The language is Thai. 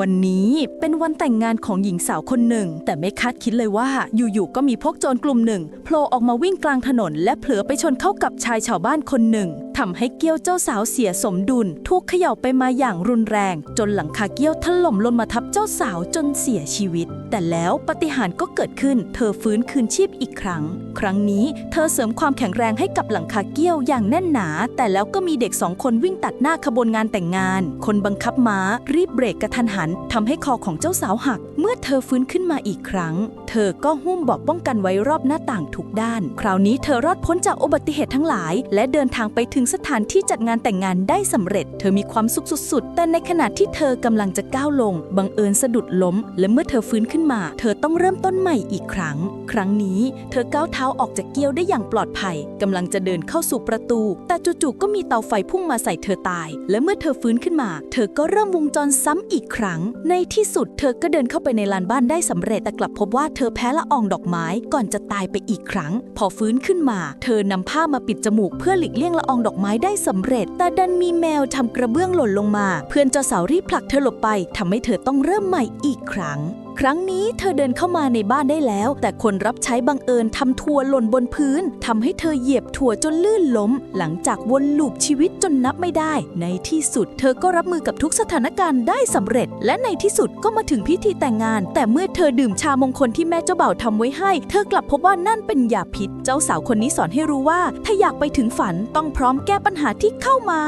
วันนี้เป็นวันแต่งงานของหญิงสาวคนหนึ่ง แต่ไม่คาดคิดเลยว่าอยู่ๆก็มีพวกโจรกลุ่มหนึ่งโผล่ออกมาวิ่งกลางถนน และเผลอไปชนเข้ากับชายชาวบ้านคนหนึ่งทำให้เกี้ยวเจ้าสาวเสียสมดุล ถูกเขย่าไปมาอย่างรุนแรง จนหลังคาเกี้ยวถล่มลงมาทับเจ้าสาวจนเสียชีวิต แต่แล้วปาฏิหารย์ก็เกิดขึ้น เธอฟื้นคืนชีพอีกครั้ง ครั้งนี้เธอเสริมความแข็งแรงให้กับหลังคาเกี้ยวอย่างแน่นหนา แต่แล้วก็มีเด็กสองคนวิ่งตัดหน้าขบวนงานแต่งงาน คนบังคับม้ารีบเบรกกระทันหันทำให้คอของเจ้าสาวหักเมื่อเธอฟื้นขึ้นมาอีกครั้ง เธอก็หุ้มบอกป้องกันไว้รอบหน้าต่างทุกด้าน คราวนี้เธอรอดพ้นจากอุบัติเหตุทั้งหลาย และเดินทางไปถึงสถานที่จัดงานแต่งงานได้สำเร็จ เธอมีความสุขสุดๆ แต่ในขณะที่เธอกำลังจะก้าวลง บังเอิญสะดุดล้ม และเมื่อเธอฟื้นขึ้นมา เธอต้องเริ่มต้นใหม่อีกครั้ง ครั้งนี้เธอก้าวเท้าออกจากเกี้ยวได้อย่างปลอดภัยกำลังจะเดินเข้าสู่ประตู แต่จู่ๆก็มีเตาไฟพุ่งมาใส่เธอตาย และเมื่อเธอฟื้นขึ้นมา เธอก็เริ่มวงจรซ้ำอีกครั้ง ในที่สุดเธอก็เดินเข้าไปในลานบ้านได้สำเร็จแต่กลับพบว่าเธอแพ้ละอองดอกไม้ก่อนจะตายไปอีกครั้ง พอฟื้นขึ้นมา เธอนำผ้ามาปิดจมูกเพื่อหลีกเลี่ยงละอองดอกไม้ได้สำเร็จ แต่ดันมีแมวทำกระเบื้องหล่นลงมา เพื่อนเจ้าสาวรีบผลักเธอหลบไปทำให้เธอต้องเริ่มใหม่อีกครั้ง ครั้งนี้เธอเดินเข้ามาในบ้านได้แล้ว แต่คนรับใช้บังเอิญทำทัวร์หล่นบนพื้นทำให้เธอเหยียบถั่วจนลื่นล้ม หลังจากวนลูปชีวิตจนนับไม่ได้ ในที่สุด เธอก็รับมือกับทุกสถานการณ์ได้สำเร็จ และในที่สุดก็มาถึงพิธีแต่งงาน แต่เมื่อเธอดื่มชามงคลที่แม่เจ้าบ่าวทำไว้ให้ เธอกลับพบว่านั่นเป็นยาพิษ เจ้าสาวคนนี้สอนให้รู้ว่า ถ้าอยากไปถึงฝันต้องพร้อมแก้ปัญหาที่เข้ามา